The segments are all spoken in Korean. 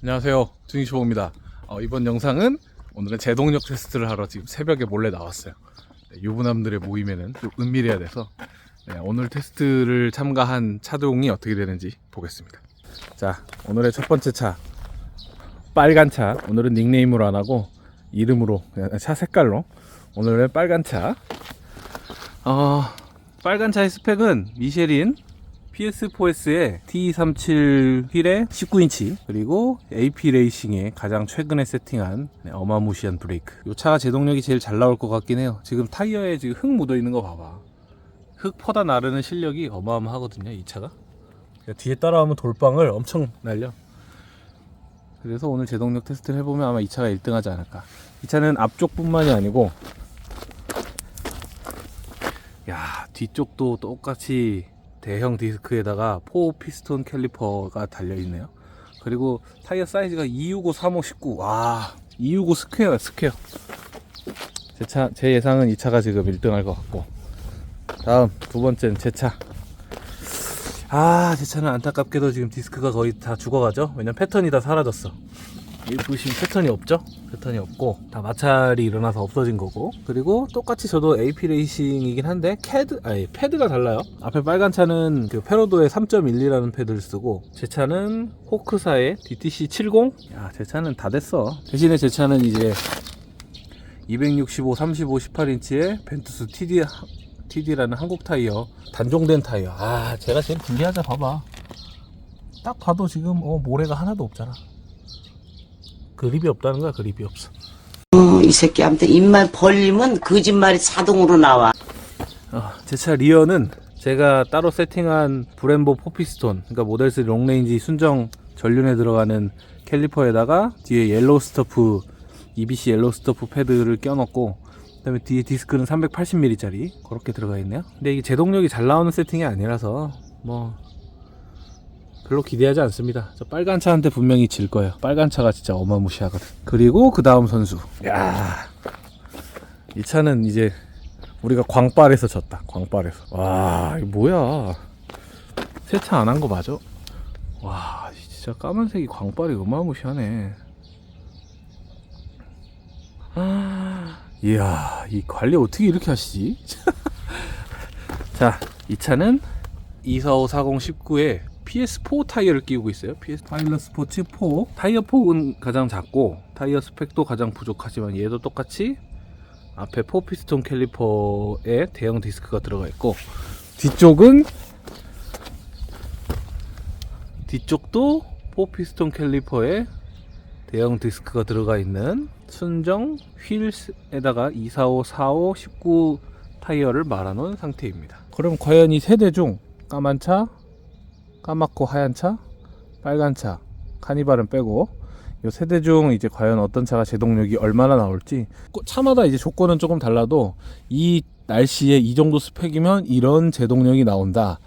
안녕하세요. 중이쇼입니다. 어, 이번 영상은 오늘은 제동력 테스트를 하러 지금 새벽에 몰래 나왔어요. 네, 유부남들의 모임에는 좀 은밀해야 돼서 네, 오늘 테스트를 참가한 차종이 어떻게 되는지 보겠습니다. 자, 오늘의 첫 번째 차 빨간 차. 오늘은 닉네임으로 안 하고 이름으로 차 색깔로 오늘의 빨간 차. 어, 빨간 차의 스펙은 미쉐린 PS4S의 T37 휠에 19인치 그리고 AP 레이싱의 가장 최근에 세팅한 네, 어마무시한 브레이크. 이 차가 제동력이 제일 잘 나올 것 같긴 해요. 지금 타이어에 지금 흙 묻어 있는 거 봐봐. 흙 퍼다 나르는 실력이 어마어마하거든요 이 차가. 뒤에 따라오면 돌방을 엄청 날려. 그래서 오늘 제동력 테스트를 해보면 아마 이 차가 1등 하지 않을까. 이 차는 앞쪽뿐만이 아니고 야 뒤쪽도 똑같이 대형 디스크에다가 4 피스톤 캘리퍼가 달려 있네요. 그리고 타이어 사이즈가 265, 35, 19 와, 265 스퀘어야 스퀘어. 제, 차, 제 예상은 이 차가 지금 1등 할 것 같고. 다음 두 번째는 제 차. 아, 제 차는 안타깝게도 지금 디스크가 거의 다 죽어가죠? 왜냐면 패턴이 다 사라졌어 여기 보시면 패턴이 없죠? 패턴이 없고 다 마찰이 일어나서 없어진 거고. 그리고 똑같이 저도 AP 레이싱이긴 한데 캐드 아니 패드가 달라요. 앞에 빨간 차는 그 페로도의 3.12라는 패드를 쓰고 제 차는 호크사의 DTC 70 야, 제 차는 다 됐어. 대신에 제 차는 이제 265, 35, 18인치의 벤투스 TD TD라는 한국 타이어 단종된 타이어. 아 제가 제일 불리하자 봐봐. 딱 봐도 지금 어 모래가 하나도 없잖아 그립이 없다는 거야 그립이 없어 어, 이 새끼 아무튼 입만 벌리면 거짓말이 자동으로 나와. 어, 제차 리어는 제가 따로 세팅한 브렘보 포피스톤 그러니까 모델 3 롱레인지 순정 전륜에 들어가는 캘리퍼에다가 뒤에 옐로우 스터프 EBC 옐로우 스터프 패드를 껴넣고 그다음에 뒤에 디스크는 380mm짜리 그렇게 들어가 있네요 근데 이게 제동력이 잘 나오는 세팅이 아니라서 뭐 별로 기대하지 않습니다 저 빨간 차한테 분명히 질 거예요 빨간 차가 진짜 어마무시하거든 그리고 그 다음 선수 야 이 차는 이제 우리가 광빨에서 졌다. 광빨에서. 와, 이거 뭐야? 세차 안 한 거 맞아? 와, 진짜 까만색이 광빨이 어마무시하네. 아, 이야, 이 관리 어떻게 이렇게 하시지? 자, 이 차는 24540 19에 PS4 타이어를 끼우고 있어요. PS 파일럿 스포츠 4. 타이어 폭은 가장 작고 타이어 스펙도 가장 부족하지만 얘도 똑같이 앞에 4피스톤 캘리퍼에 대형 디스크가 들어가 있고 뒤쪽은 뒤쪽도 4피스톤 캘리퍼에 대형 디스크가 들어가 있는 순정 휠에다가 245, 45, 19 타이어를 말아놓은 상태입니다. 그럼 과연 이 세대 중 까만 차, 까맣고 하얀 차, 빨간 차, 카니발은 빼고 이 세대 중 이제 과연 어떤 차가 제동력이 얼마나 나올지 꼭 차마다 이제 조건은 조금 달라도 이 날씨에 이 정도 스펙이면 이런 제동력이 나온다.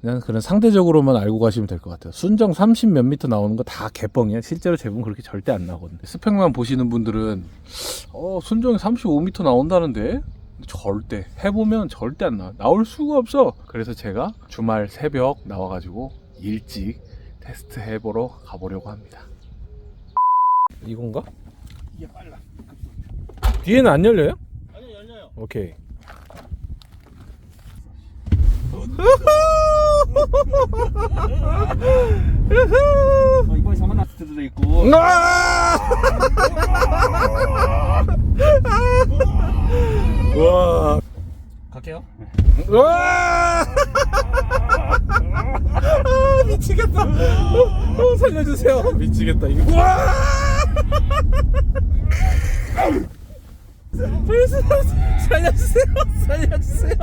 그냥 그런 상대적으로만 알고 가시면 될 것 같아요. 순정 30 몇 미터 나오는 거 다 개뻥이야. 실제로 제본 그렇게 절대 안 나거든요. 스펙만 보시는 분들은 어 순정이 35m 나온다는데 절대 해보면 절대 안 나와. 나올 수가 없어. 그래서 제가 주말 새벽 나와가지고 일찍 테스트 해보러 가보려고 합니다. 이건가? 이게 빨라. 뒤에는 안 열려요? 아니 열려요. 오케이. 어, 이번에 아트도 돼 있고. 와. 갈게요. 와. 아, 미치겠다. 어, 어, 살려주세요. 미치겠다 이거. 와. 살려주세요. 살려주세요.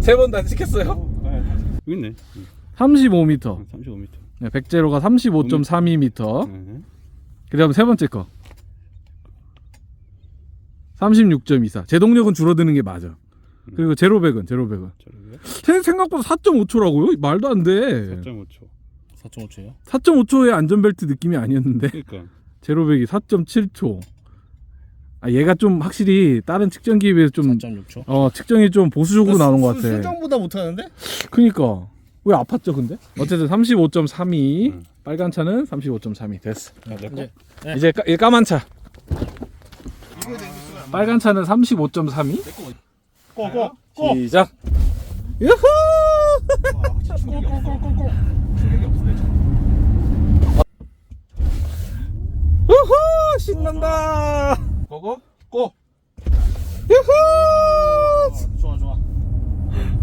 세 번 다 찍혔어요. 여기 있네. 35m. 35m. 네, 백제로가 35.32m. 네. 그 다음 세 번째 거. 36.24. 제동력은 줄어드는 게 맞아. 그리고 제로백은, 제로백은. 세- 생각보다 4.5초라고요? 말도 안 돼. 4.5초. 4.5초요? 4.5초의 안전벨트 느낌이 아니었는데. 그러니까. 제로백이 4.7초. 아, 얘가 좀 확실히 다른 측정기에 비해서 좀, 4.6초. 어, 측정이 좀 보수적으로 나오는 것 같아. 순정보다 못하는데? 그니까. 왜 아팠죠 근데? 어쨌든 35.32 음. 빨간 차는 35.32 됐어 내 거? 네. 이제 까, 이 까만 차 빨간 차는 35.32 고고 시작 유후 우후 신난다 고고? 고! 유후 좋아 좋아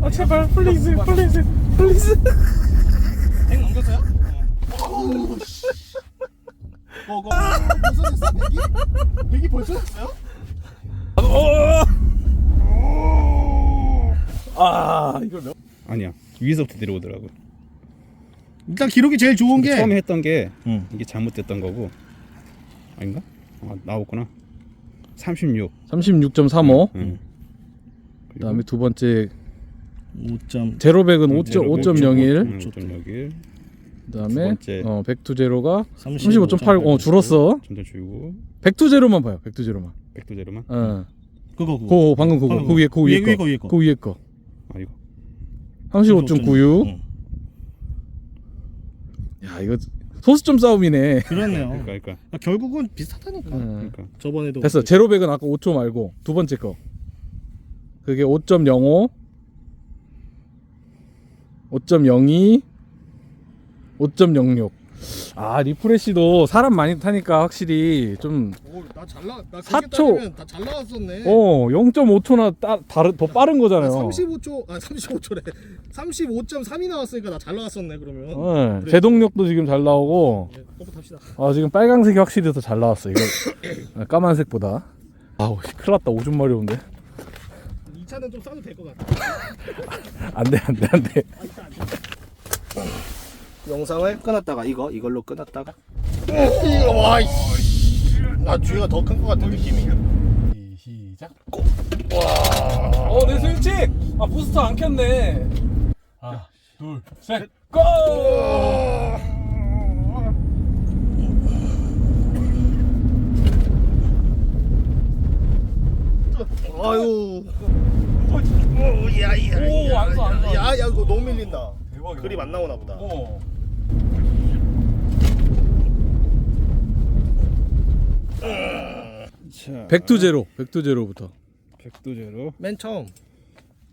아 제발 플리즈 플리즈 플리즈 행 넘겼어요? 고고 벌써 됐어? 백이? 백이 벌써 됐어요? 아 이거 몇 아니야. 위에서부터 내려오더라고. 일단 기록이 제일 좋은 게 처음에 했던 게 응. 이게 잘못됐던 거고. 아닌가? 아 나왔구나. 36 36.35 응. 그다음에 두 번째 5점 제로백은 음, 5.01 5.01 그다음에. 어 백투제로가 35.8어 줄었어. 점점 줄고. 백투제로만 봐요 백투제로만. 백도제로만? 어 그거 그거. 그 방금 그거. 방금 그 위에 그 위에 위에 거. 위에 거, 그 위에 거. 아 이거. 35.96 응. 야 이거 소수점 싸움이네. 그렇네요. 그러니까 그러니까. 아, 결국은 비슷하다니까. 어. 그러니까. 저번에도 됐어. 제로백은 아까 5초 말고 두 번째 거. 그게 5.05 5.02 5.06 아 리프레시도 사람 많이 타니까 확실히 좀 나잘 나, 나 사초. 나잘 나왔었네. 어, 0.5초나 따, 다르, 더 빠른 거잖아요. 35초 아 35초래. 35.3이 나왔으니까 나 잘 나왔었네 그러면. 어, 그래. 제동력도 지금 잘 나오고, 탑시다. 아, 지금 빨강색이 확실히 더 잘 나왔어. 이거 아, 까만색보다. 아우, 씨, 큰일 났다. 오줌 마려운데. 이 차는 좀 싸도 될 것 같아. 안 돼, 안 돼, 안 돼. 영상을 끊었다가 이거 이걸로 끊었다가. 와, 이씨. 나 뒤가 더 큰 것 같은 느낌이. 시작. 고! 와! 어, 내 스위치! 아, 부스터 안 켰네. 하나, 둘, 셋, 고! 아유. 오, 야, 야, 오, 야, 안 써, 안 써. 야, 야, 이거 너무 밀린다. 대박이다. 그립 안 나오나 보다. 어. 자 백투제로, 백투제로부터. 백도제로 맨 처음.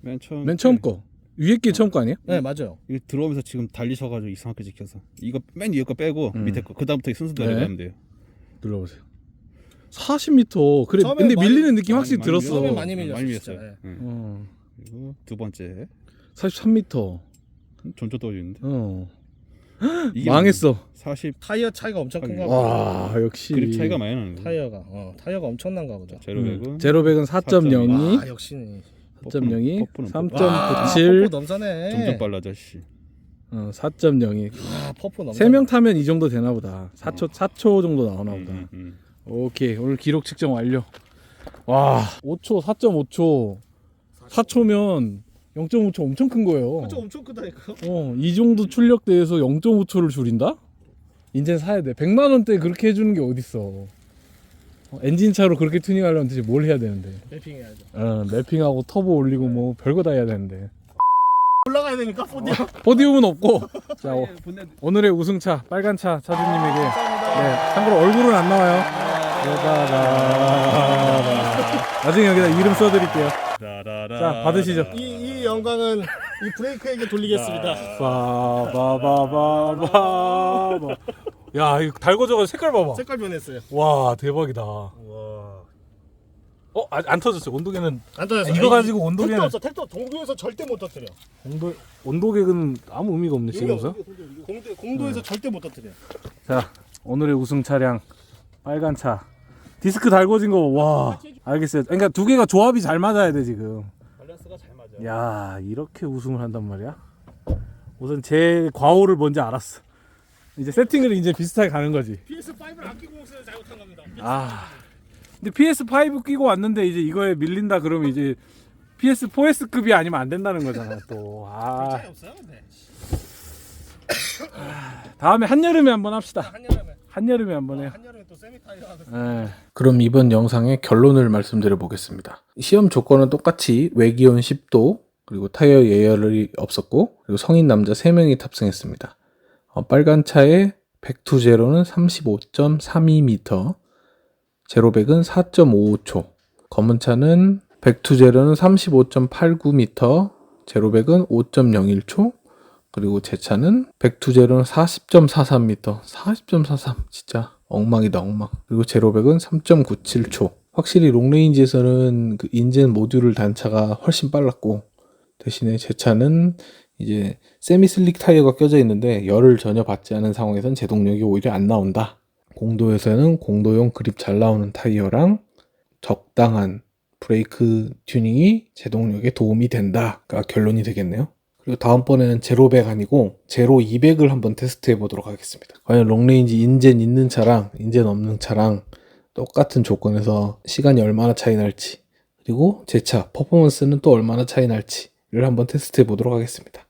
맨 처음 맨 처음 거. 위에 게 처음 거 아니에요? 네, 맞아요. 이거 들어오면서 지금 달리셔가지고 이상하게 찍혀서 이거 맨 위에 거 빼고 음. 밑에 거 그다음부터 순서대로 네. 가면 돼요 눌러보세요. 40m. 그래, 처음에 근데 많이- 밀리는 느낌 확실히 많이 들었어. 처음에 많이 밀렸어. 많이 진짜. 밀렸어요 예. 응. 어. 그리고 두 번째 43m. 점점 떨어지는데 어. 이게 망했어. 40 타이어 차이가 엄청 큰가 보다. 와, 역시. 그립 차이가 많이 나는 타이어가 어, 타이어가 엄청난가 보다. 제로백은 음. 제로백은 4.02, 아, 역시. 4.02, 퍼프는 3.97, 퍼프 넘사네. 점점 빨라져 씨 어, 4.02. 아, 퍼프 넘사. 세 명 타면 이 정도 되나 보다. 4초 4초 정도 나오나 보다. 음, 음, 오케이. 오늘 기록 측정 완료. 와, 5초, 4.5초. 4초면 0.5초 엄청 큰 거예요. 그쵸, 엄청 크다니까. 어, 이 정도 출력대에서 0.5초를 줄인다? 인젠 사야 돼. 100만 원대 그렇게 해주는 게 어딨어. 어, 엔진차로 그렇게 튜닝하려면 대체 뭘 해야 되는데. 래핑해야죠. 어, 랩핑하고 터보 올리고 뭐 별거 다 해야 되는데. 올라가야 되니까 포디움. 포디움은 없고. 자, 오, 오늘의 우승차 빨간 차 차주님에게. 네, 참고로 얼굴은 안 나와요. 여기다가 나중에 여기다 이름 써드릴게요. 자, 받으시죠. 이, 이 영광은 이 브레이크에게 돌리겠습니다. 빠바바바바. 야, 이거 달궈져가지고 색깔 봐봐. 색깔 변했어요. 와, 대박이다. 와. 어, 아, 안 터졌어. 온도계는 안 터졌어. 이거 가지고 온도계는- 택도 없어. 택도 동도에서 절대 못 터뜨려. 온도 온도계는 아무 의미가 없네 지금서. 공도 공도에서 절대 못 터뜨려. 자, 오늘의 우승 차량 빨간 차. 디스크 달궈진 거 와. 알겠어요. 그러니까 두 개가 조합이 잘 맞아야 돼 지금. 야, 이렇게 우승을 한단 말이야? 우선 제 과오를 뭔지 알았어. 이제 세팅을 이제 비슷하게 가는 거지. PS5를 아끼고 없어서 잘못한 겁니다. 아. 근데 PS5 끼고 왔는데 이제 이거에 밀린다 그러면 이제 PS4S급이 아니면 안 된다는 거잖아, 또. 아. 차이 없어요, 근데. 다음에 한여름에 한번 합시다. 한여름에 한여름에 한번 해요. 한여름에 또 세미 타이어가 네. 그럼 이번 영상의 결론을 말씀드려 보겠습니다. 시험 조건은 똑같이 외기온 10도, 그리고 타이어 예열이 없었고 그리고 성인 남자 3명이 탑승했습니다. 어, 빨간 차에 백투 제로는 35.32m, 제로백은 4.55초, 검은 차는 백투 제로는 35.89m, 제로백은 5.01초, 그리고 제 차는 백투제로는 40.43m, 40.43 진짜 엉망이다 엉망. 그리고 제로백은 3.97초. 확실히 롱레인지에서는 그 인젠 모듈을 단 차가 훨씬 빨랐고 대신에 제 차는 이제 세미 슬릭 타이어가 껴져 있는데 열을 전혀 받지 않은 상황에선 제동력이 오히려 안 나온다. 공도에서는 공도용 그립 잘 나오는 타이어랑 적당한 브레이크 튜닝이 제동력에 도움이 된다가 결론이 되겠네요. 그리고 다음번에는 제로백 아니고 제로 200을 한번 테스트해 보도록 하겠습니다. 과연 롱레인지 인젠 있는 차랑 인젠 없는 차랑 똑같은 조건에서 시간이 얼마나 차이 날지 그리고 제 차 퍼포먼스는 또 얼마나 차이 날지를 한번 테스트해 보도록 하겠습니다.